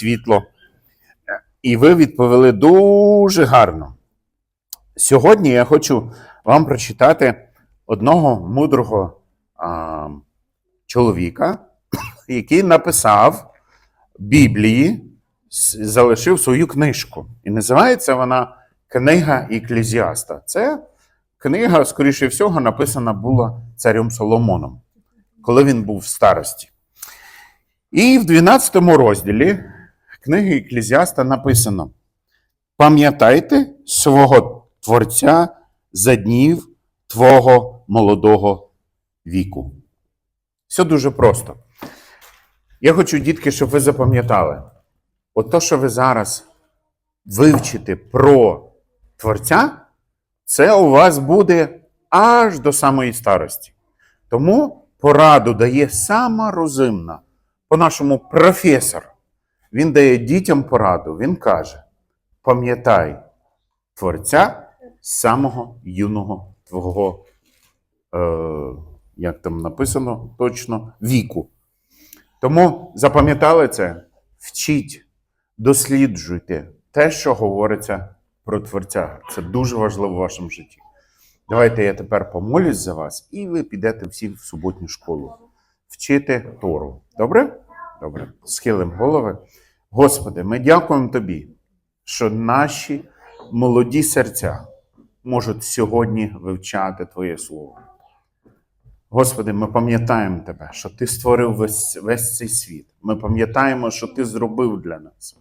світло. І ви відповіли дуже гарно. Сьогодні я хочу вам прочитати одного мудрого а, чоловіка, який написав Біблії, залишив свою книжку. І називається вона Книга Еклезіаста. Це книга, скоріше всього, написана була царем Соломоном, коли він був в старості. І в 12 розділі книги Еклезіаста написано: Пам'ятайте свого Творця за днів твого молодого віку. Все дуже просто. Я хочу, дітки, щоб ви запам'ятали, от то, що ви зараз вивчите про Творця, це у вас буде аж до самої старості. Тому пораду дає сама розумна, по-нашому професор. Він дає дітям пораду. Він каже: пам'ятай Творця самого юного твого, е, як там написано точно, віку. Тому запам'ятали це, вчіть, досліджуйте те, що говориться про Творця. Це дуже важливо в вашому житті. Давайте я тепер помолюсь за вас, і ви підете всі в суботню школу вчити Тору. Добре? Добре. Схилимо голови. Господи, ми дякуємо Тобі, що наші молоді серця можуть сьогодні вивчати Твоє Слово. Господи, ми пам'ятаємо Тебе, що Ти створив весь, весь цей світ. Ми пам'ятаємо, що Ти зробив для нас.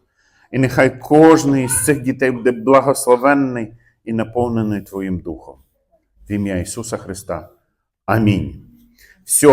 І нехай кожен із цих дітей буде благословенний і наповнений Твоїм Духом. В ім'я Ісуса Христа. Амінь. Все.